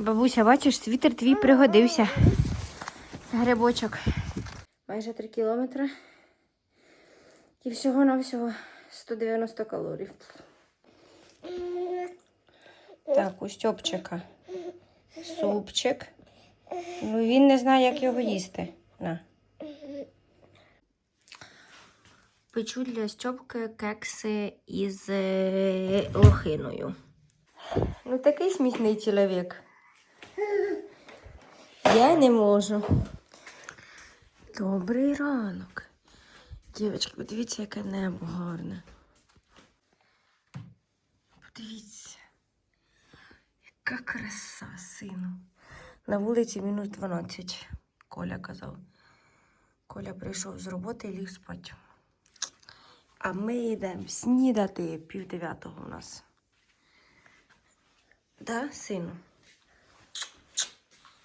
Бабуся, бачиш, світер твій пригодився. Грибочок. Майже 3 кілометри. І всього-навсього 190 калорій. Так, у Стьопчика супчик. Ну, він не знає, як його їсти. На. Печу для Стьопки кекси із е, лохиною. Ну, такий смішний чоловік. Я не можу. Добрий ранок. Дівчатки, подивіться, яке небо гарне. Подивіться. Яка краса, сину. На вулиці мінус 12, Коля казав. Коля прийшов з роботи і ліг спати. А ми йдемо снідати пів дев'ятого у нас. Да, сину?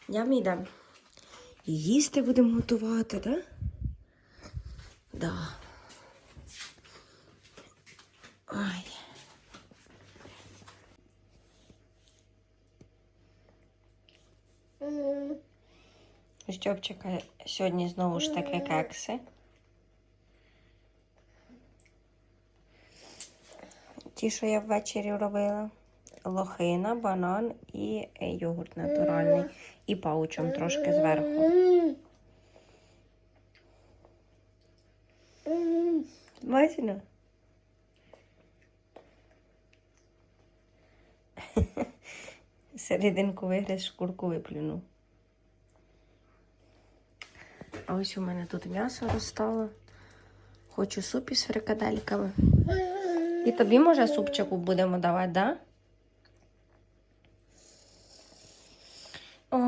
Я йдемо. І їсти будемо готувати, да? Да. Ой. Стьопчика сьогодні знову ж таки кекси. Ті, що я ввечері робила. Лохина, банан і е, йогурт натуральний. І паучом трошки зверху. Смачно? Серединку вигріз, шкурку виплюнув. А ось у мене тут м'ясо розстало. Хочу суп із фрикадельками. І тобі, може, супчику будемо давати, да?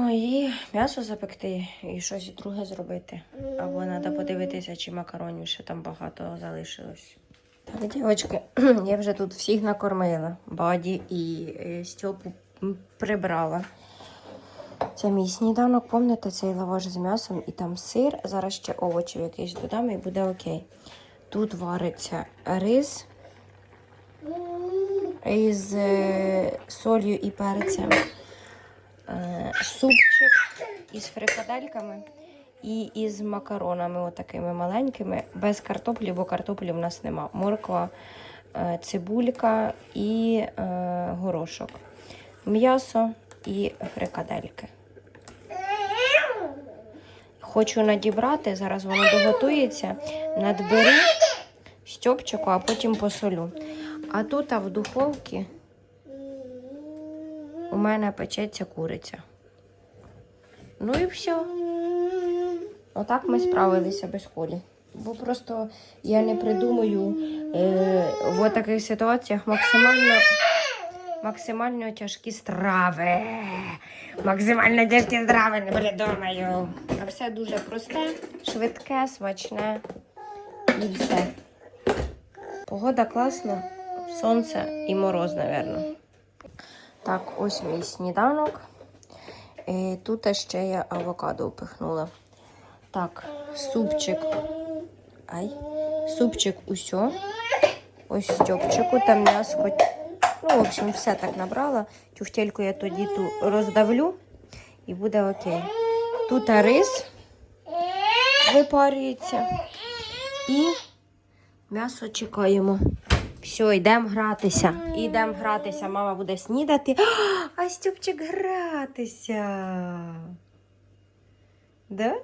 Ой, і м'ясо запекти і щось друге зробити. Або треба подивитися, чи макаронів ще там багато залишилось. Так, дівчатки, я вже тут всіх накормила. Баді і е, Стьопу прибрала. Це мій сніданок, пам'ятаєте, цей лаваш з м'ясом і там сир. Зараз ще овочів якийсь додам і буде окей. Тут вариться рис із е, солью і перцем, супчик із фрикадельками і із макаронами, отакими маленькими, без картоплі, бо картоплі в нас нема. Морква, е, цибулька і е, горошок. М'ясо і фрикадельки. Хочу надібрати, зараз воно доготується, надберу стьопчику, а потім посолю. А тут а в духовці мене печеться куриця. Ну і все. Отак ми справилися без колі. Бо просто я не придумаю е, в таких ситуаціях максимально, максимально тяжкі страви. Максимально тяжкі страви не придумаю. А все дуже просте, швидке, смачне і все. Погода класна, сонце і мороз, напевно. Так, ось мій сніданок. І тут ще я авокадо впихнула. Так, супчик. Ай, супчик усьо. Ось стьопчику, там м'ясо. Ну, в общем, все так набрала. Тюфтельку я тоді ту роздавлю і буде окей. Тут рис випарюється. І м'ясо чекаємо. Все, йдемо гратися. Йдемо гратися. Мама буде снідати. А Стюпчик гратися. Да?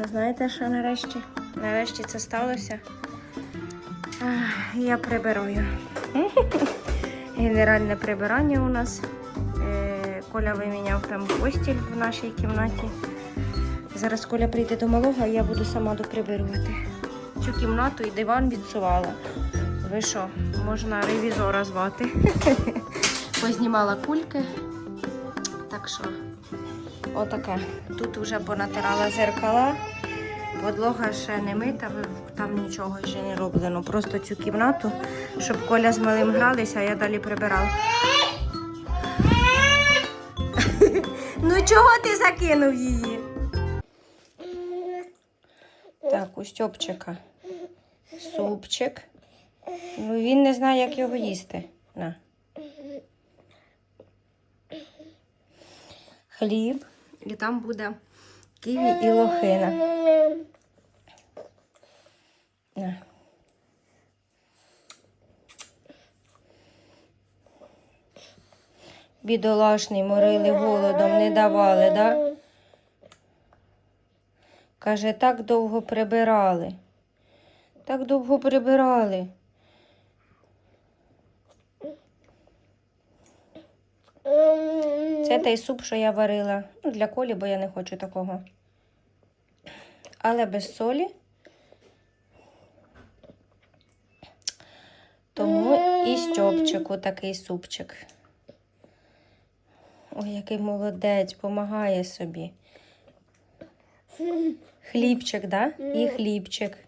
Сталося? Знаєте, що нарешті? Нарешті це сталося. Я прибираю. Генеральне прибирання у нас. Е, Коля виміняв там постіль в нашій кімнаті. Зараз Коля прийде до малого, а я буду сама доприбирувати. Цю кімнату і диван відсувала. Ви що, можна ревізора звати? Познімала кульки. Так що, отаке. Тут вже понатирала зеркала. Подлога ще не мита, там нічого ще не роблено. Просто цю кімнату, щоб Коля з малим гралися, а я далі прибирала. ну чого ти закинув її? Так, у Стьопчика супчик. Ну він не знає, як його їсти. На. Хліб. І там буде ківі і лохина. Бідолашний морили голодом, не давали, да? Каже, так довго прибирали. Так довго прибирали. Це той суп, що я варила. Ну, для колі, бо я не хочу такого. Але без солі. Тому і Стьопчику такий супчик. Ой, який молодець, помагає собі. Хлібчик, да? І хлібчик.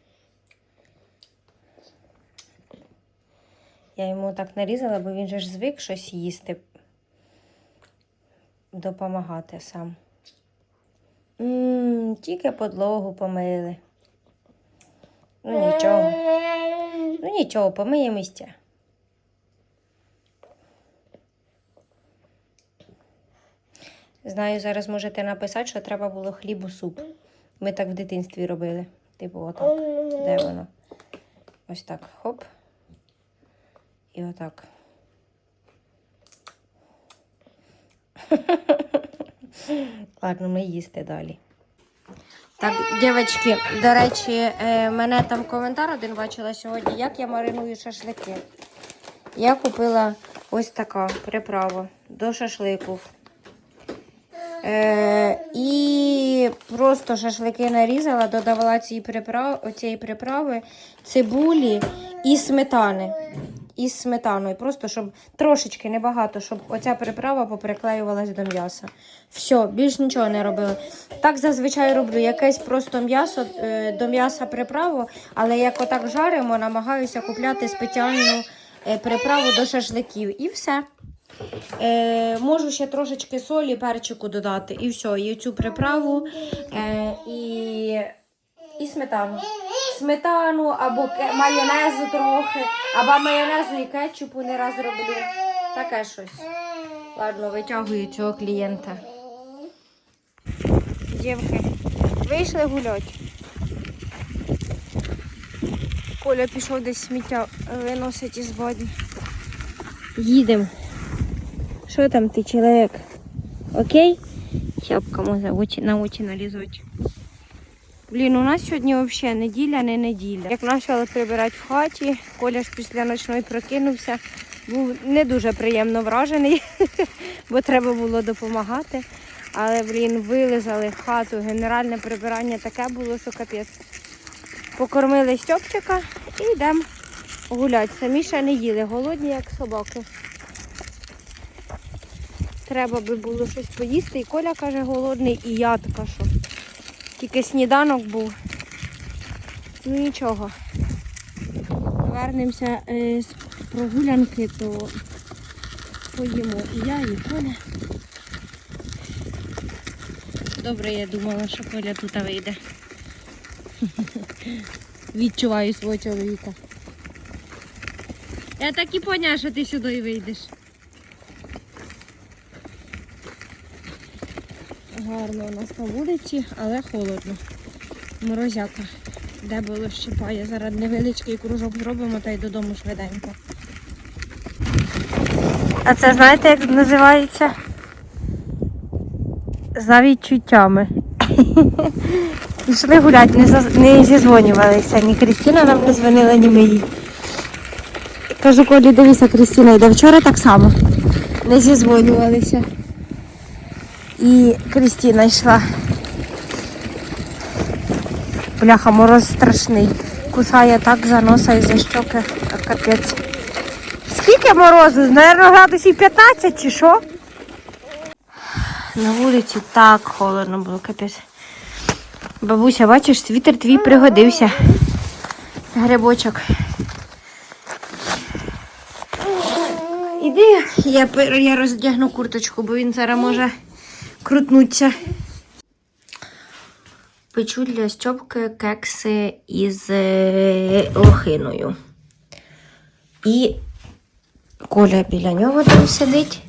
Я йому так нарізала, бо він же ж звик щось їсти. Допомагати сам. М, тільки подлогу помили. Ну нічого. Ну нічого, помиємо ще. Знаю, зараз можете написати, що треба було хлібу суп. Ми так в дитинстві робили. Типу, отак. Де воно? Ось так. Хоп. І отак. Ладно, ми їсти далі. Так, дівчатки, до речі, е, мене там коментар один бачила сьогодні, як я мариную шашлики. Я купила ось така приправа до шашликів. Е, і просто шашлики нарізала, додавала ці приправи, цієї приправи, цибулі і сметани. Із сметаною. Просто щоб трошечки небагато, щоб оця приправа поприклеювалась до м'яса. Все, більш нічого не робила. Так зазвичай роблю якесь просто м'ясо е, до м'яса приправу, але як отак жаримо, намагаюся купляти спеціальну е, приправу до шашликів. І все. Е, можу ще трошечки солі, перчику додати, і все. І цю приправу е, і, і сметану. Сметану або майонезу трохи, або майонезу і кетчупу не раз роблю. Таке щось. Ладно, витягую цього клієнта. Дівки, вийшли гуляти. Коля пішов десь сміття виносить із боді. Їдемо. Що там ти, чоловік? Окей? Щапка може на очі налізуть. Блін, у нас сьогодні взагалі неділя, не неділя. Як почали прибирати в хаті, Коля ж після ночної прокинувся. Був не дуже приємно вражений, бо треба було допомагати. Але, блін, вилизали хату, генеральне прибирання таке було, що капець. Покормили Стьопчика і йдемо гуляти. Самі ще не їли, голодні, як собаки. Треба би було щось поїсти. І Коля каже, голодний, і я така, що тільки сніданок був. Ну нічого. Вернемося е, з прогулянки, то поїмо і я, і Коля. Добре, я думала, що Коля тут вийде. Відчуваю свого чоловіка. Я так і поняла, що ти сюди вийдеш. Гарно у нас на вулиці, але холодно. Морозяка. Де було щипає. Зараз невеличкий кружок зробимо та й додому швиденько. А це знаєте, як називається? За відчуттями. Пішли гуляти, не, заз- не зізвонювалися. Ні Крістіна нам не дзвонила, ні ми їй. Кажу, Колі, дивися, Крістіна йде. Вчора так само. Не зізвонювалися. І Крістіна йшла. Бляха, мороз страшний. Кусає так за носа і за щоки, капець. Скільки морозу? Наверно, градусів 15 чи що? На вулиці так холодно було, капець. Бабуся, бачиш, світер твій пригодився. Грибочок. Іди, я, я роздягну курточку, бо він зараз може крутнутися. Печу для Стьопки кекси із е, лохиною. І Коля біля нього там сидить.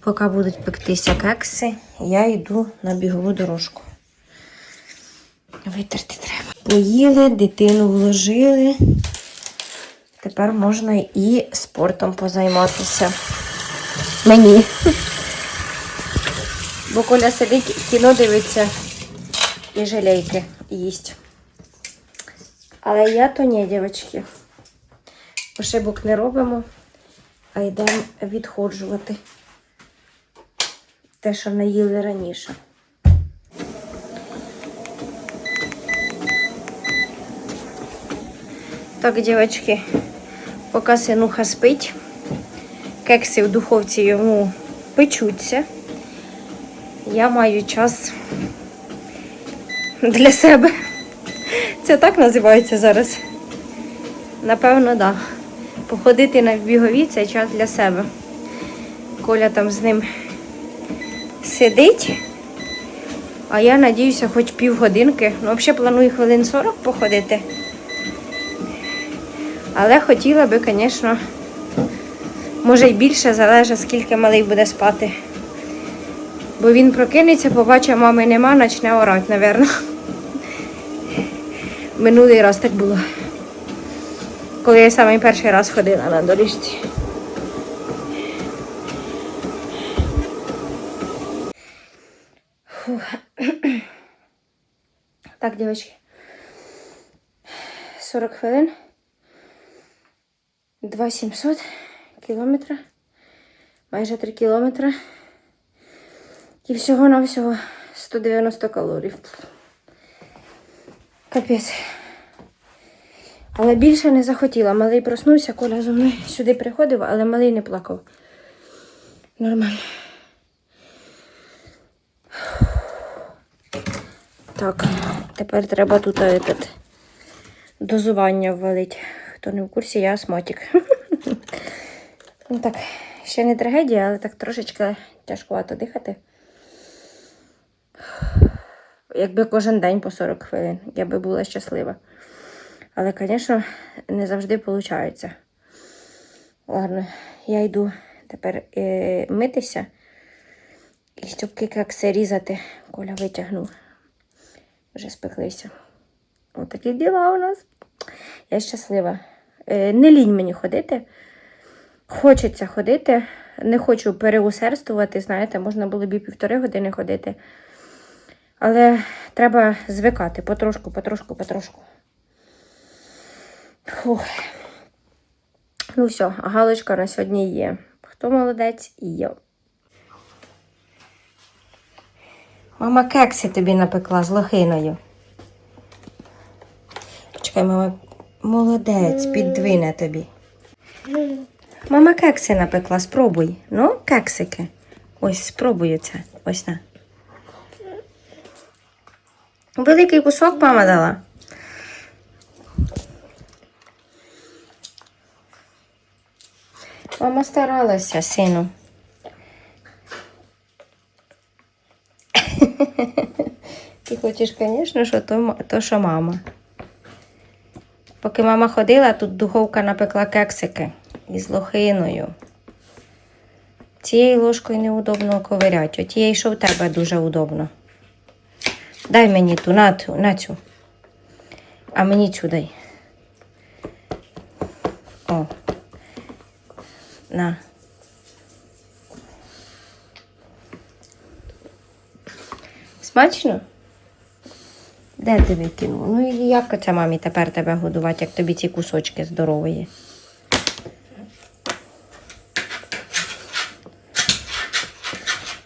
Поки будуть пектися кекси, я йду на бігову дорожку. Витерти треба. Поїли, дитину вложили. Тепер можна і спортом позайматися. Мені. Бо Коля сидить, кіно дивиться і жалейки їсть. Але я то ні, дівчатки. Ошибок не робимо, а йдемо відходжувати те, що наїли раніше. Так, дівчатки, поки синуха спить, кекси в духовці йому печуться. Я маю час для себе. Це так називається зараз. Напевно, так. Да. Походити на бігові це час для себе. Коля там з ним сидить. А я надіюся, хоч півгодинки. Ну, взагалі планую хвилин 40 походити. Але хотіла би, звісно, може й більше, залежить, скільки малий буде спати. Бо він прокинеться, побачить, мами нема, почне орати, напевно. Минулий раз так було. Коли я самий перший раз ходила на доріжці. Так, дівчатки. 40 хвилин. 2700 кілометра. Майже 3 кілометри. І всього-навсього 190 калорій. Капець. Але більше не захотіла. Малий проснувся, Коля зо мною сюди приходив, але малий не плакав. Нормально. Так, тепер треба тут этот, дозування ввалити. Хто не в курсі, я астматик. Ну так, ще не трагедія, але так трошечки тяжкувато дихати. Якби кожен день по 40 хвилин, я би була щаслива. Але, звісно, не завжди виходить. Ладно, я йду тепер е, митися і стюбки кекси різати. Коля витягнув. Вже спеклися. Отакі діла у нас. Я щаслива. Е, не лінь мені ходити. Хочеться ходити. Не хочу переусердствувати, знаєте, можна було б і півтори години ходити. Але треба звикати потрошку, потрошку, потрошку. Фух. Ну все, галочка на сьогодні є. Хто молодець і я. Мама кекси тобі напекла з лохиною. Чекай, мама, молодець, піддвине тобі. Мама кекси напекла, спробуй. Ну, кексики. Ось, спробуй це. Ось на. Великий кусок мама дала. Мама старалася, сину. Ти хочеш, звісно, що то, то, що мама. Поки мама ходила, тут духовка напекла кексики із лохиною. Цією ложкою неудобно ковиряти, от тією, що в тебе дуже удобно. Дай мені ту, на, на цю. А мені цю дай. О. На. Смачно? Де ти викинув? Ну і як це мамі тепер тебе годувати, як тобі ці кусочки здорової?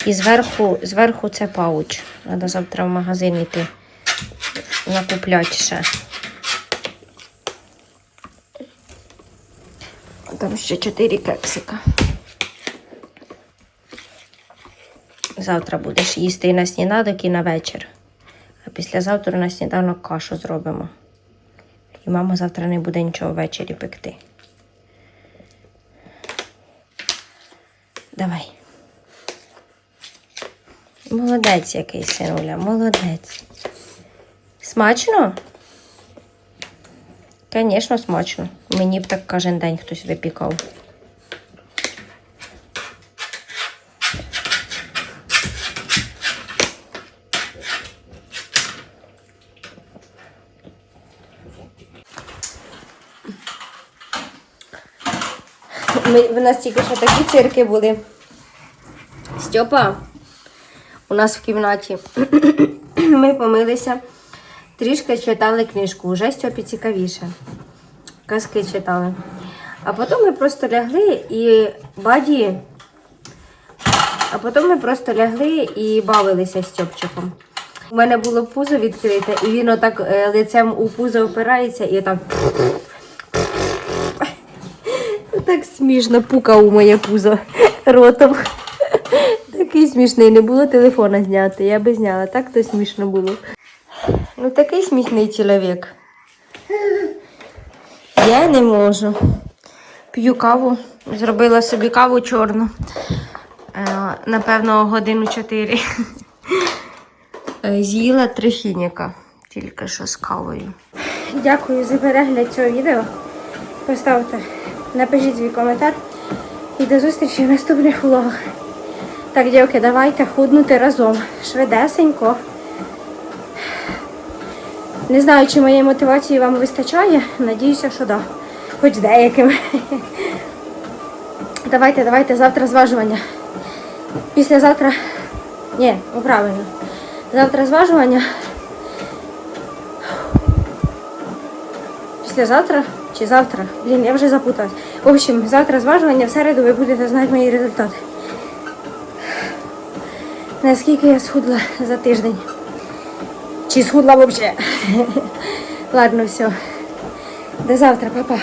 І зверху, зверху це пауч. Треба завтра в магазин йти накупляти ще. Там ще чотири кексика. Завтра будеш їсти і на сніданок, і на вечір. А післязавтра на сніданок кашу зробимо. І мама завтра не буде нічого ввечері пекти. Давай. Молодець який синуля, молодець. Смачно? Звісно, смачно. Мені б так кожен день хтось випікав. Ми, в нас тільки що такі цирки були. Стьопа, у нас в кімнаті. Ми помилися, трішки читали книжку, вже Стьопі цікавіше. Казки читали. А потім ми просто лягли і баді. А потім ми просто лягли і бавилися з Стьопчиком. У мене було пузо відкрите, і він отак е, лицем у пузо опирається і так. Так смішно пукав у моє пузо ротом. Такий смішний, не було телефона зняти. Я би зняла, так то смішно було. Ну такий смішний чоловік. Я не можу. П'ю каву, зробила собі каву чорну. Е, Напевно, годину чотири. Е, З'їла три хініка, тільки що з кавою. Дякую за перегляд цього відео. Поставте, напишіть свій коментар. І до зустрічі в наступних влогах. Так, дівки, давайте худнути разом. Швидесенько. Не знаю, чи моєї мотивації вам вистачає. Надіюся, що да. Хоч деяким. Давайте, давайте, завтра зважування. Післязавтра. Ні, ну правильно. Завтра зважування. Післязавтра чи завтра? Блін, я вже запуталась. В общем, завтра зважування, в середу ви будете знати мої результати. Наскільки я схудла за тиждень. Чи схудла взагалі? Ладно, все. До завтра, папа.